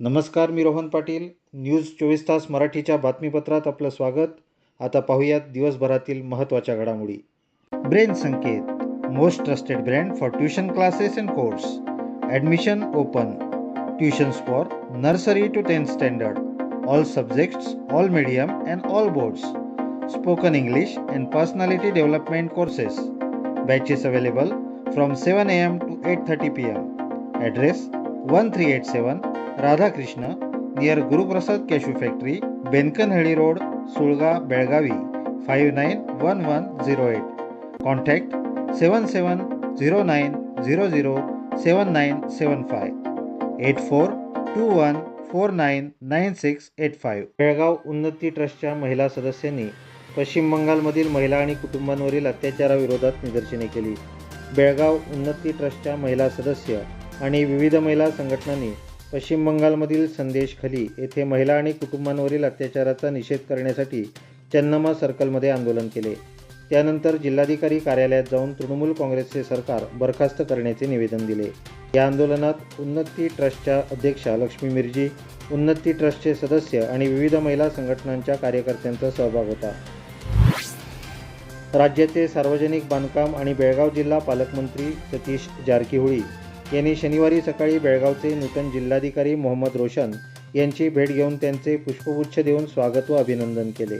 नमस्कार मी रोहन पाटील. न्यूज चोवीस तास मराठीच्या बातमीपत्रात आपलं स्वागत. आता पाहूयात दिवसभरातील महत्त्वाच्या घडामोडी. Brain Sanket. Most trusted brand for tuition classes and course. Admission open. Tuitions for nursery to tenth standard. All subjects all medium and all boards. Spoken English and personality development courses. Batches available from seven A M to eight thirty P M. Address one three eight seven Radhakrishna near Guruprasad cashew factory Benakanahalli road Sulga Belagavi five nine one one zero eight contact seven seven zero nine zero zero seven nine seven five eight four two one four nine nine six eight five Belgaum Unnati ट्रस्टच्या महिला सदस्यांनी पश्चिम बंगालमधील महिला आणि कुटुंबांवरील अत्याचाराविरोधात निदर्शने केली. बेळगाव उन्नती ट्रस्टच्या महिला सदस्य आणि विविध महिला संघटनांनी पश्चिम बंगालमधील संदेशखली येथे महिला आणि कुटुंबांवरील अत्याचाराचा निषेध करण्यासाठी चन्नमा सर्कलमध्ये आंदोलन केले. त्यानंतर जिल्हाधिकारी कार्यालयात जाऊन तृणमूल काँग्रेसचे सरकार बरखास्त करण्याचे निवेदन दिले. या आंदोलनात उन्नती ट्रस्टच्या अध्यक्षा लक्ष्मी मिर्जी उन्नती ट्रस्टचे सदस्य आणि विविध महिला संघटनांच्या कार्यकर्त्यांचा सहभाग होता. राज्याचे सार्वजनिक बांधकाम आणि बेळगाव जिल्हा पालकमंत्री सतीश जारकिहोळी यांनी शनिवारी सकाळी बेळगावचे नूतन जिल्हाधिकारी मोहम्मद रोशन यांची भेट घेऊन त्यांचे पुष्पगुच्छ देऊन स्वागत व अभिनंदन केले.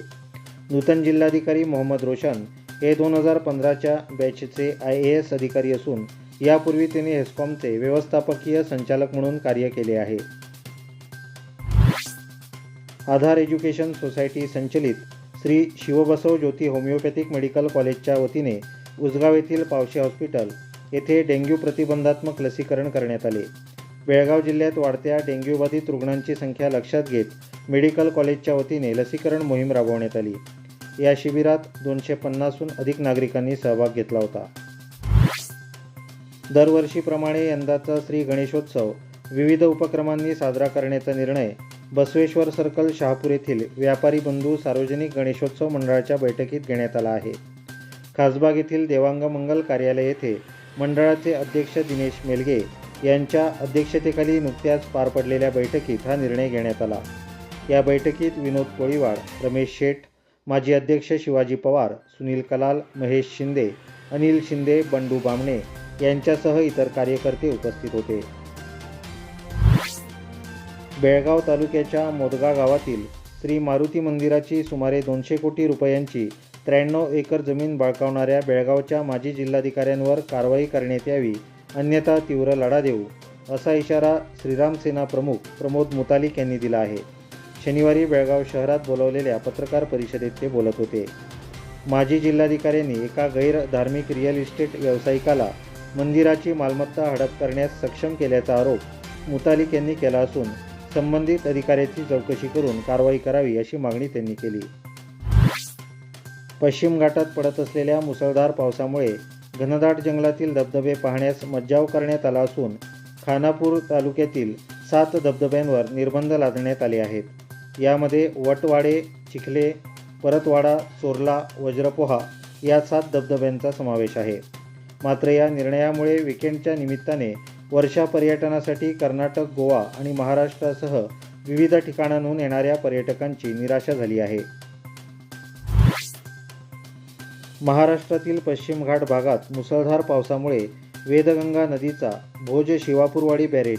नूतन जिल्हाधिकारी मोहम्मद रोशन हे दोन हजार पंधराच्या बॅचचे आय ए एस अधिकारी असून यापूर्वी त्यांनी हेस्कॉमचे व्यवस्थापकीय संचालक म्हणून कार्य केले आहे. आधार एज्युकेशन सोसायटी संचलित श्री शिवबसव ज्योती होमिओपॅथिक मेडिकल कॉलेजच्या वतीने उजगाव येथील पावशे हॉस्पिटल येथे डेंग्यू प्रतिबंधात्मक लसीकरण करण्यात आले. बेळगाव जिल्ह्यात वाढत्या डेंग्यूबाधित रुग्णांची संख्या लक्षात घेत मेडिकल कॉलेजच्या वतीने लसीकरण मोहीम राबवण्यात आली. या शिबिरात दोनशे पन्नासहून अधिक नागरिकांनी सहभाग घेतला होता. दरवर्षीप्रमाणे यंदाचा श्री गणेशोत्सव विविध उपक्रमांनी साजरा करण्याचा निर्णय बसवेश्वर सर्कल शहापूर येथील व्यापारी बंधू सार्वजनिक गणेशोत्सव मंडळाच्या बैठकीत घेण्यात आला आहे. खासबाग येथील देवांग मंगल कार्यालय येथे मंडळाचे अध्यक्ष दिनेश मेलगे यांच्या अध्यक्षतेखाली नुकत्याच पार पडलेल्या बैठकीत हा निर्णय घेण्यात आला. या बैठकीत विनोद कोळीवाड रमेश शेठ माजी अध्यक्ष शिवाजी पवार सुनील कलाल महेश शिंदे अनिल शिंदे बंडू बामणे यांच्यासह इतर कार्यकर्ते उपस्थित होते. बेळगाव तालुक्याच्या मोदगा गावातील श्री मारुती मंदिराची सुमारे दोनशे कोटी रुपयांची त्र्याण्णव एकर जमीन बळकावणाऱ्या बेळगावच्या माजी जिल्हाधिकाऱ्यांवर कारवाई करण्यात यावी अन्यथा तीव्र लढा देऊ असा इशारा श्रीराम सेना प्रमुख प्रमोद मुतालिक यांनी दिला आहे. शनिवारी बेळगाव शहरात बोलावलेल्या पत्रकार परिषदेत ते बोलत होते. माजी जिल्हाधिकाऱ्यांनी एका गैर धार्मिक रिअल इस्टेट व्यावसायिकाला मंदिराची मालमत्ता हडप करण्यास सक्षम केल्याचा आरोप मुतालिक यांनी केला असून संबंधित अधिकाऱ्याची चौकशी करून कारवाई करावी अशी मागणी त्यांनी केली. पश्चिम घाटात पडत असलेल्या मुसळधार पावसामुळे घनदाट जंगलातील धबधबे पाहण्यास मज्जाव करण्यात आला असून खानापूर तालुक्यातील सात धबधब्यांवर निर्बंध लादण्यात आले आहेत. यामध्ये वटवाडे चिखले परतवाडा चोरला वज्रपोहा या सात धबधब्यांचा समावेश आहे. मात्र या निर्णयामुळे विकेंडच्या निमित्ताने वर्षा पर्यटनासाठी कर्नाटक गोवा आणि महाराष्ट्रासह विविध ठिकाणांहून येणाऱ्या पर्यटकांची निराशा झाली आहे. महाराष्ट्रातील पश्चिम घाट भागात मुसळधार पावसामुळे वेदगंगा नदीचा भोज शिवापूरवाडी बॅरेज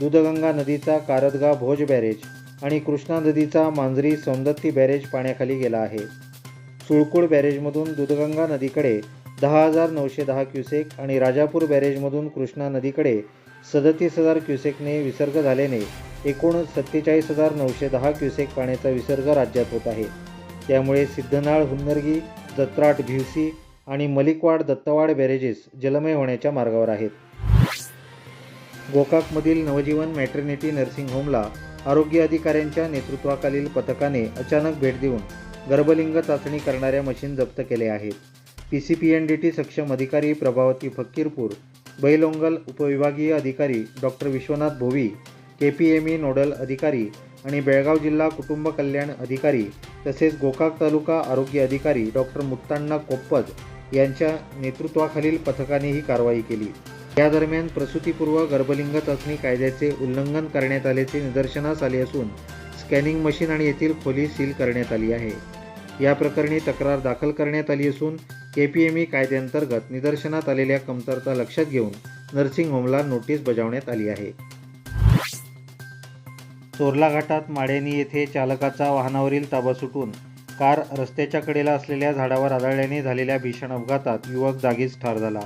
दूधगंगा नदीचा कारदगा भोज बॅरेज आणि कृष्णा नदीचा मांजरी सौंदत्ती बॅरेज पाण्याखाली गेला आहे. सुळकुळ बॅरेजमधून दूधगंगा नदीकडे दहा हजार नऊशे दहा क्युसेक आणि राजापूर बॅरेजमधून कृष्णा नदीकडे सदतीस हजार क्युसेकने विसर्ग झाल्याने एकूण सत्तेचाळीस हजार नऊशे दहा क्युसेक पाण्याचा विसर्ग राज्यात होत आहे. त्यामुळे सिद्धनाळ हुन्नरगी जत्राट भिवसी आणि मलिकवाड दत्तवाड बॅरेजेस जलमय होण्याच्या मार्गावर आहेत. गोकाकमधील नवजीवन मॅटर्निटी नर्सिंग होमला आरोग्य अधिकाऱ्यांच्या नेतृत्वाखालील पथकाने अचानक भेट देऊन गर्भलिंग चाचणी करणाऱ्या मशीन जप्त केल्या आहेत. P C P N D T सक्षम अधिकारी प्रभावती फक्कीरपूर बैलोंगल उपविभागीय अधिकारी doctor Vishwanath Bhovi K P M E nodal अधिकारी आणि बेळगाव जिल्हा कुटुंब कल्याण अधिकारी तसेच गोकाक तालुका आरोग्य अधिकारी डॉक्टर मुत्ताण्णा कोप्पद यांच्या नेतृत्वाखालील पथकाने ही कारवाई केली. या दरम्यान प्रसूतीपूर्व गर्भलिंग चाचणी कायद्याचे उल्लंघन करण्यात आल्याचे निदर्शनास आले असून स्कॅनिंग मशीन आणि येथील खोली सील करण्यात आली आहे. या प्रकरणी तक्रार दाखल करण्यात आली असून के पी एम ई कायद्यांतर्गत निदर्शनात आलेल्या कमतरता लक्षात घेऊन नर्सिंग होमला नोटीस बजावण्यात आली आहे. चोरला घाटात माडेनी येथे चालकाचा वाहनावरील ताबा सुटून कार रस्त्याच्या कडेला असलेल्या झाडावर आदळल्याने झालेल्या भीषण अपघातात युवक जागीच ठार झाला.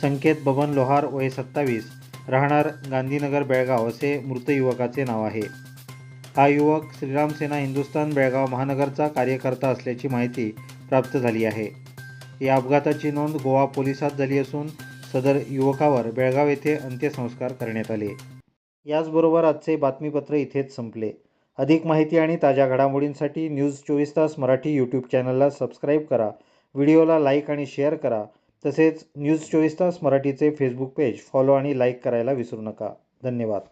संकेत बबन लोहार वय सत्तावीस राहणार गांधीनगर बेळगाव असे मृत युवकाचे नाव आहे. हा युवक श्रीराम सेना हिंदुस्थान बेळगाव महानगरचा कार्यकर्ता असल्याची माहिती प्राप्त झाली आहे. या अपघाताची नोंद गोवा पोलिसात झाली असून सदर युवकावर बेळगाव येथे अंत्यसंस्कार करण्यात आले. याचबरोबर आजचे बातमीपत्र इथेच संपले. अधिक माहिती आणि ताज्या घडामोडींसाठी न्यूज चोवीस तास मराठी यूट्यूब चॅनलला सबस्क्राईब करा. व्हिडिओला लाईक आणि शेअर करा. तसेच न्यूज चोवीस तास मराठीचे फेसबुक पेज फॉलो आणि लाईक करायला विसरू नका. धन्यवाद.